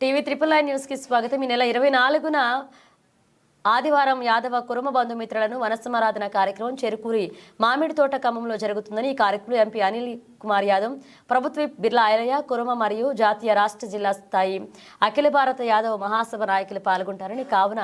TV triple nine న్యూస్కి స్వాగతం. ఈ నెల ఇరవై నాలుగున ఆదివారం యాదవ కురుమ బంధుమిత్రులను వనసమారాధన కార్యక్రమం చెరుకూరి మామిడి తోట ఖమ్మంలో జరుగుతుందని ఈ కార్యక్రమంలో ఎంపీ అనిల్ కుమార్ యాదవ్ ప్రభుత్వ బిర్లా ఐలయ్య కురుమ మరియు జాతీయ రాష్ట్ర జిల్లా స్థాయి అఖిల భారత యాదవ మహాసభ నాయకులు పాల్గొంటారని కావున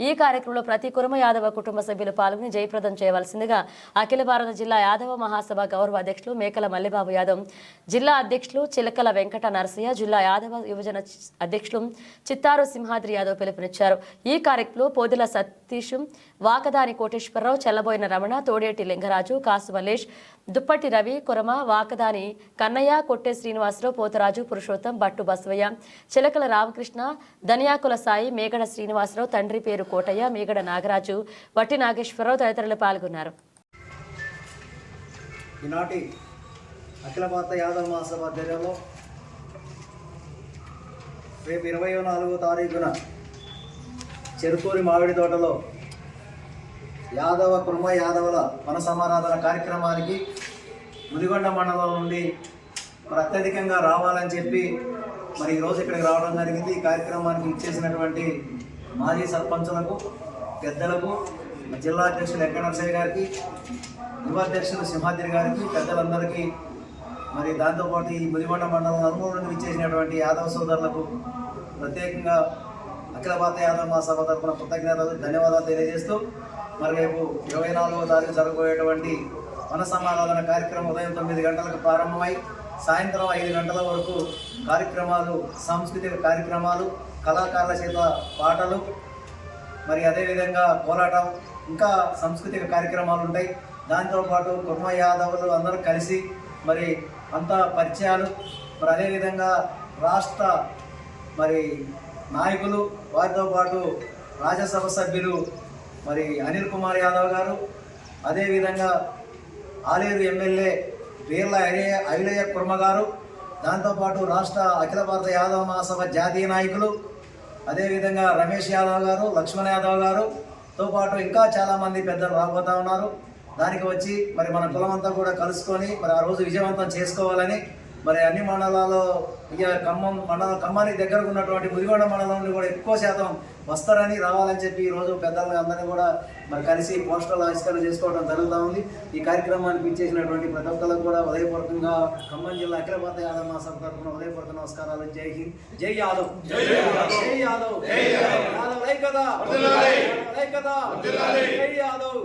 ఈ కార్యక్రమంలో ప్రతి కురుమ యాదవ కుటుంబ సభ్యులు పాల్గొని జయప్రదం చేయవలసిందిగా అఖిల భారత జిల్లా యాదవ మహాసభ గౌరవ అధ్యక్షులు మేకల మల్లిబాబు యాదవ్ జిల్లా అధ్యక్షులు చిలకల వెంకట నరసయ్య జిల్లా యాదవ యువజన అధ్యక్షులు చిత్తారు సింహాద్రి యాదవ్ పిలుపునిచ్చారు. ఈ కార్యక్రమంలో పోదిల సతీష్ వాకదాని కోటేశ్వరరావు చెల్లబోయిన రమణ తోడేటి లింగరాజు కాసుమల్లేశ్ దుప్పటి రవి కురమ వాకదాని కన్నయ్య కొట్టే శ్రీనివాసరావు పోతరాజు పురుషోత్తం భట్టు బసవయ్య చిలకల రామకృష్ణ ధనియాకుల సాయి మేగడ శ్రీనివాసరావు తండ్రి పేరు కోటయ్య మేగడ నాగరాజు వట్టి నాగేశ్వరరావు తదితరులు పాల్గొన్నారు. ఈనాటి అఖిల భారత యాదవ మహాసభ ఆధ్వర్యంలో రేపు ఇరవై నాలుగో తారీఖున చెరుకూరి మామిడి తోటలో యాదవ కుర్మ యాదవుల వన సమారాధన కార్యక్రమానికి ముదిగొండ మండలం నుండి మరి అత్యధికంగా రావాలని చెప్పి మరి ఈరోజు ఇక్కడికి రావడం జరిగింది. ఈ కార్యక్రమానికి ఇచ్చేసినటువంటి మాజీ సర్పంచులకు పెద్దలకు జిల్లా అధ్యక్షులు ఎక్కడ నరసయ్య గారికి యువ అధ్యక్షులు సింహాద్రి గారికి పెద్దలందరికీ మరి దాంతోపాటు ఈ ముదిగొండ మండలం నలుమూల నుండి ఇచ్చేసినటువంటి యాదవ సోదరులకు ప్రత్యేకంగా అఖిల భారత యాదవ మహాసభ తరఫున కృతజ్ఞతలు ధన్యవాదాలు తెలియజేస్తూ మరి రేపు ఇరవై నాలుగవ తారీఖు జరగబోయేటువంటి వన కార్యక్రమం ఉదయం తొమ్మిది గంటలకు ప్రారంభమై సాయంత్రం ఐదు గంటల వరకు కార్యక్రమాలు సాంస్కృతిక కార్యక్రమాలు కళాకారుల చేత పాటలు మరి అదేవిధంగా కోలాటం ఇంకా సాంస్కృతిక కార్యక్రమాలు ఉంటాయి. దాంతోపాటు కుర్మ యాదవులు అందరూ కలిసి మరి అంతా పరిచయాలు మరి అదేవిధంగా రాష్ట్ర మరి నాయకులు వారితో పాటు రాజ్యసభ సభ్యులు మరి అనిల్ కుమార్ యాదవ్ గారు అదేవిధంగా ఆలేరు ఎమ్మెల్యే వీర్ల ఐలయ్య ఐలయ్య కుర్మ గారు దాంతోపాటు రాష్ట్ర అఖిల భారత యాదవ మహాసభ జాతీయ నాయకులు అదేవిధంగా రమేష్ యాదవ్ గారు లక్ష్మణ్ యాదవ్ గారుతో పాటు ఇంకా చాలామంది పెద్దలు రాబోతా ఉన్నారు. దానికి వచ్చి మరి మన కులమంతా కూడా కలుసుకొని మరి ఆ రోజు విజయవంతం చేసుకోవాలని మరి అన్ని మండలాల్లో ఇక ఖమ్మం మండలం ఖమ్మానికి దగ్గరకు ఉన్నటువంటి ముదిగొండ మండలం నుండి కూడా ఎక్కువ శాతం వస్తారని రావాలని చెప్పి ఈ రోజు పెద్దలు అందరినీ కూడా మరి కలిసి పోస్టర్లు ఆవిష్కరణ చేసుకోవడం జరుగుతూ ఉంది. ఈ కార్యక్రమానికి ఇచ్చేసినటువంటి ప్రతి ఒక్కరికి కూడా ఉదయపూర్వకంగా ఖమ్మం జిల్లా అఖిల భారత యాదవ్ మహాసభ తరఫున ఉదయపూర్వక నమస్కారాలు. జై హింద్ జై యాదవ్. జై యాదవ్. యాదవ్. యాదవ్. ఐక్యత జై యాదవ్.